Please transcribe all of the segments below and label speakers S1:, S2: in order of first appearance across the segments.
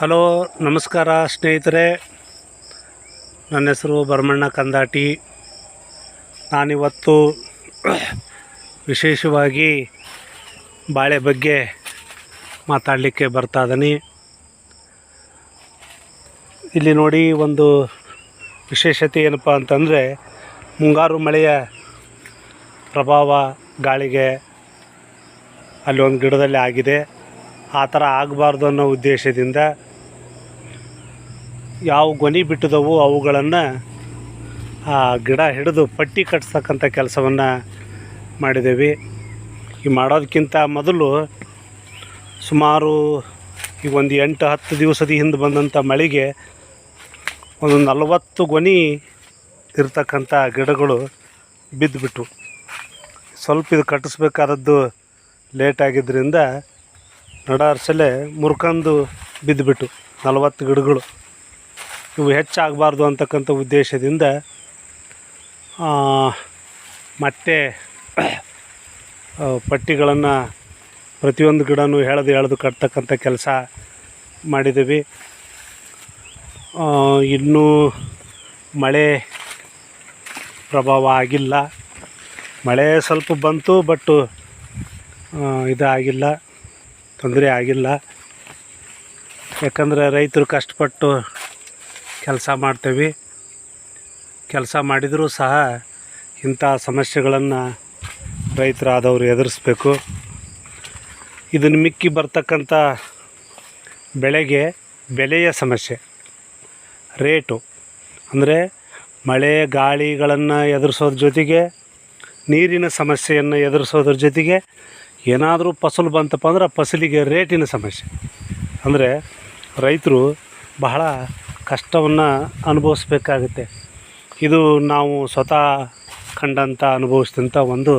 S1: Hello, ನಮಸ್ಕಾರ ಸ್ನೇಹಿತರೆ. ನನ್ನ ಹೆಸರು ಭರಮಣ್ಣ ಕಂದಾಟಿ. ನಾನಿವತ್ತು ವಿಶೇಷವಾಗಿ ಬಾಳೆ ಬಗ್ಗೆ ಮಾತಾಡಲಿಕ್ಕೆ ಬರ್ತಾ ಇದ್ದೀನಿ. ಇಲ್ಲಿ ನೋಡಿ ಒಂದು ವಿಶೇಷತೆ ಏನಪ್ಪ ಅಂತಂದರೆ, ಮುಂಗಾರು ಮಳೆಯ ಪ್ರಭಾವ ಗಾಳಿಗೆ ಅಲ್ಲಿ ಒಂದು ಗಿಡದಲ್ಲಿ ಆಗಿದೆ. ಆ ಥರ ಆಗಬಾರ್ದು ಅನ್ನೋ ಉದ್ದೇಶದಿಂದ ಯಾವ ಗೊನಿ ಬಿಟ್ಟಿದವು ಅವುಗಳನ್ನು ಆ ಗಿಡ ಹಿಡಿದು ಪಟ್ಟಿ ಕಟ್ಸ್ತಕ್ಕಂಥ ಕೆಲಸವನ್ನು ಮಾಡಿದ್ದೇವೆ. ಈ ಮಾಡೋದಕ್ಕಿಂತ ಮೊದಲು ಸುಮಾರು ಈ ಒಂದು ಎಂಟು ಹತ್ತು ದಿವಸದ ಹಿಂದೆ ಬಂದಂಥ ಮಳೆಗೆ ಒಂದು ನಲವತ್ತು ಗೊನಿ ಇರ್ತಕ್ಕಂಥ ಗಿಡಗಳು ಬಿದ್ದುಬಿಟ್ವು ಸ್ವಲ್ಪ ಇದು ಕಟ್ಟಿಸ್ಬೇಕಾದದ್ದು ಲೇಟ್ ಆಗಿದ್ದರಿಂದ ನಡಾರ್ಸಲೆ ಮುರ್ಕಂದು ಬಿದ್ದುಬಿಟ್ಟು ನಲವತ್ತು ಗಿಡಗಳು. ಇವು ಹೆಚ್ಚಾಗಬಾರ್ದು ಅಂತಕ್ಕಂಥ ಉದ್ದೇಶದಿಂದ ಮತ್ತೆ ಪಟ್ಟಿಗಳನ್ನು ಪ್ರತಿಯೊಂದು ಗಿಡನೂ ಎಳೆದು ಎಳೆದು ಕಟ್ತಕ್ಕಂಥ ಕೆಲಸ ಮಾಡಿದ್ದೀವಿ. ಇನ್ನೂ ಮಳೆ ಪ್ರಭಾವ ಆಗಿಲ್ಲ. ಮಳೆ ಸ್ವಲ್ಪ ಬಂತು, ಬಟ್ಟು ಇದಾಗಿಲ್ಲ, ತೊಂದರೆ ಆಗಿಲ್ಲ. ಯಾಕಂದರೆ ರೈತರು ಕಷ್ಟಪಟ್ಟು ಕೆಲಸ ಮಾಡ್ತೇವೆ. ಕೆಲಸ ಮಾಡಿದರೂ ಸಹ ಇಂಥ ಸಮಸ್ಯೆಗಳನ್ನು ರೈತರಾದವರು ಎದುರಿಸ್ಬೇಕು. ಇದನ್ನು ಮಿಕ್ಕಿ ಬರ್ತಕ್ಕಂಥ ಬೆಳೆಗೆ ಬೆಲೆಯ ಸಮಸ್ಯೆ. ರೇಟು. ಅಂದರೆ ಮಳೆ ಗಾಳಿಗಳನ್ನು ಎದುರಿಸೋದ್ರ ಜೊತೆಗೆ ನೀರಿನ ಸಮಸ್ಯೆಯನ್ನು ಎದುರಿಸೋದ್ರ ಜೊತೆಗೆ ಏನಾದರೂ ಫಸಲು ಬಂತಪ್ಪ ಅಂದ್ರೆ ಫಸಲಿಗೆ ರೇಟಿನ ಸಮಸ್ಯೆ. ಅಂದರೆ ರೈತರು ಬಹಳ ಕಷ್ಟವನ್ನು ಅನುಭವಿಸ್ಬೇಕಾಗುತ್ತೆ. ಇದು ನಾವು ಸ್ವತಃ ಕಂಡಂಥ ಅನುಭವಿಸಿದಂಥ ಒಂದು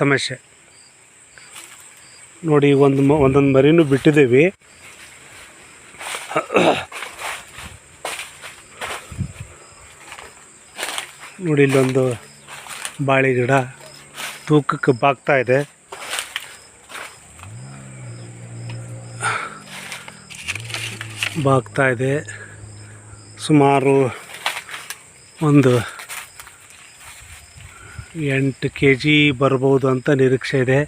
S1: ಸಮಸ್ಯೆ. ನೋಡಿ, ಒಂದು ಒಂದೊಂದು ಮರಿನೂ ಬಿಟ್ಟಿದ್ದೀವಿ. ನೋಡಿ, ಇಲ್ಲೊಂದು ಬಾಳೆ ಗಿಡ ತೂಕಕ್ಕೆ ಬಾಗ್ತಾ ಇದೆ. ಬಾಗ್ತಾ ಇದೆ ಸುಮಾರು ಒಂದು ಎಂಟು ಕೆ ಜಿ ಬರ್ಬೋದು ಅಂತ ನಿರೀಕ್ಷೆ ಇದೆ.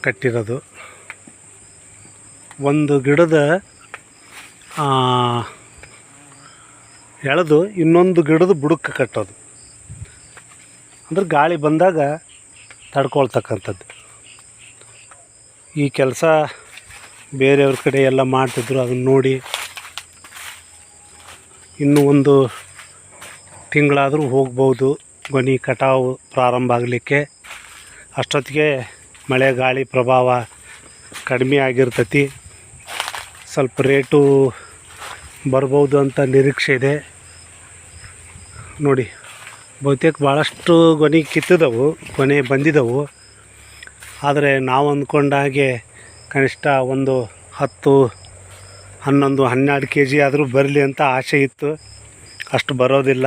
S1: ಕಟ್ಟಿರೋದು. ಒಂದು ಗಿಡದ ಎಳೆದು ಇನ್ನೊಂದು ಗಿಡದ ಬುಡಕ್ಕೆ ಕಟ್ಟೋದು. ಅಂದ್ರೆ ಗಾಳಿ ಬಂದಾಗ ತಡ್ಕೊಳ್ತಕ್ಕಂಥದ್ದು. ಈ ಕೆಲಸ ಬೇರೆಯವ್ರ ಕಡೆ ಎಲ್ಲ ಮಾಡ್ತಿದ್ರು, ಅದನ್ನು ನೋಡಿ ಇನ್ನೂ ಒಂದು ತಿಂಗಳಾದರೂ ಹೋಗ್ಬೋದು. ಗೊನಿ ಕಟಾವು ಪ್ರಾರಂಭ ಆಗಲಿಕ್ಕೆ ಅಷ್ಟೊತ್ತಿಗೆ ಮಳೆ ಗಾಳಿ ಪ್ರಭಾವ ಕಡಿಮೆ ಆಗಿರ್ತತಿ. ಸ್ವಲ್ಪ ರೇಟು ಬರ್ಬೋದು ಅಂತ ನಿರೀಕ್ಷೆ ಇದೆ. ನೋಡಿ. ಬಹುತೇಕ ಭಾಳಷ್ಟು ಗೊನೆ ಕಿತ್ತಿದವು ಕೊನೆ ಬಂದಿದ್ದವು ಆದರೆ ನಾವು ಅಂದ್ಕೊಂಡ ಹಾಗೆ ಕನಿಷ್ಠ ಒಂದು ಹತ್ತು, ಹನ್ನೊಂದು, ಹನ್ನೆರಡು ಕೆ ಜಿ ಆದರೂ ಬರಲಿ ಅಂತ ಆಸೆ ಇತ್ತು. ಅಷ್ಟು ಬರೋದಿಲ್ಲ.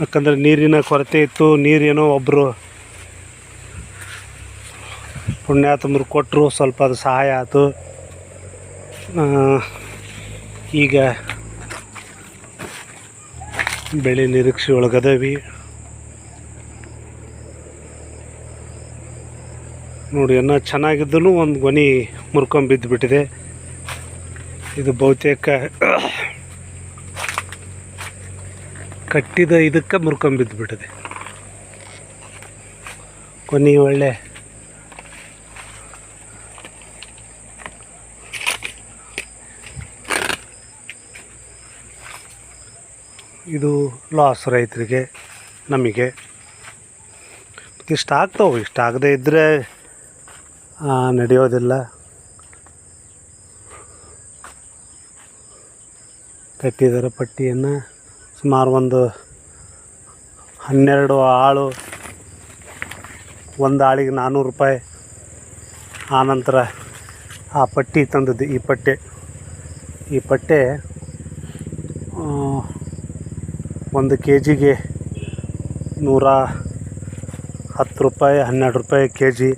S1: ಯಾಕಂದರೆ ನೀರಿನ ಕೊರತೆ ಇತ್ತು ನೀರೇನೋ ಒಬ್ಬರು ಪುಣ್ಯಾತಮರು ಕೊಟ್ಟರು ಸ್ವಲ್ಪ ಅದು ಸಹಾಯ ಆಯಿತು ಈಗ ಬೆಳೆ ನಿರೀಕ್ಷೆ ಒಳಗದೇವಿ ನೋಡಿ ಎನ್ನ ಚೆನ್ನಾಗಿದ್ದೂ ಒಂದು ಗೊನಿ ಮುರ್ಕೊಂಬಿದ್ದು ಬಿಟ್ಟಿದೆ ಇದು ಬಹುತೇಕ ಕಟ್ಟಿದ ಇದಕ್ಕೆ ಮುರ್ಕೊಂಡು ಬಿದ್ದುಬಿಟ್ಟಿದೆ ಕೊನೆ ಒಳ್ಳೆ ಇದು ಲಾಸ್ ರೈತರಿಗೆ ನಮಗೆ. ಇಷ್ಟು ಆಗ್ತಾವೆ, ಇಷ್ಟು ಆಗದೇ ಇದ್ದರೆ ನಡೆಯೋದಿಲ್ಲ. ಕಟ್ಟಿದರ ಪಟ್ಟಿಯನ್ನು ಸುಮಾರು ಒಂದು ಹನ್ನೆರಡು ಆಳು, ಒಂದು ಆಳಿಗೆ ನಾನ್ನೂರು ರೂಪಾಯಿ. ಆನಂತರ ಆ ಪಟ್ಟಿ ತಂದದ್ದು ಈ ಪಟ್ಟೆ. ಈ ಪಟ್ಟೆ ಒಂದು ಕೆ ಜಿಗೆ ನೂರ ಹತ್ತು ರೂಪಾಯಿ, ಹನ್ನೆರಡು ರೂಪಾಯಿ ಕೆ ಜಿ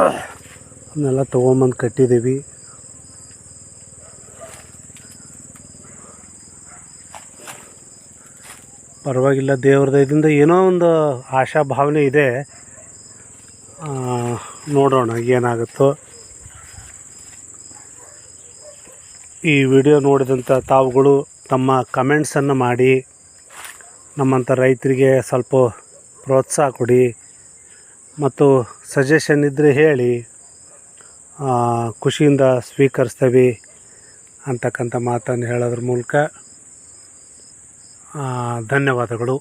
S1: ಅದನ್ನೆಲ್ಲ ತೊಗೊಂಬಂದು ಕಟ್ಟಿದ್ದೀವಿ. ಪರವಾಗಿಲ್ಲ, ದೇವ್ರದ ಇದರಿಂದ ಏನೋ ಒಂದು ಆಶಾ ಭಾವನೆ ಇದೆ. ನೋಡೋಣ ಏನಾಗುತ್ತೋ. ಈ ವಿಡಿಯೋ ನೋಡಿದಂಥ ತಾವುಗಳು ತಮ್ಮ ಕಮೆಂಟ್ಸನ್ನು ಮಾಡಿ, ನಮ್ಮಂಥ ರೈತರಿಗೆ ಸ್ವಲ್ಪ ಪ್ರೋತ್ಸಾಹ ಕೊಡಿ ಮತ್ತು ಸಜೆಷನ್ ಇದ್ದರೆ ಹೇಳಿ ಖುಷಿಯಿಂದ ಸ್ವೀಕರಿಸ್ತೇವೆ ಅಂತಕ್ಕಂಥ ಮಾತನ್ನು ಹೇಳೋದ್ರ ಮೂಲಕ ಧನ್ಯವಾದಗಳು.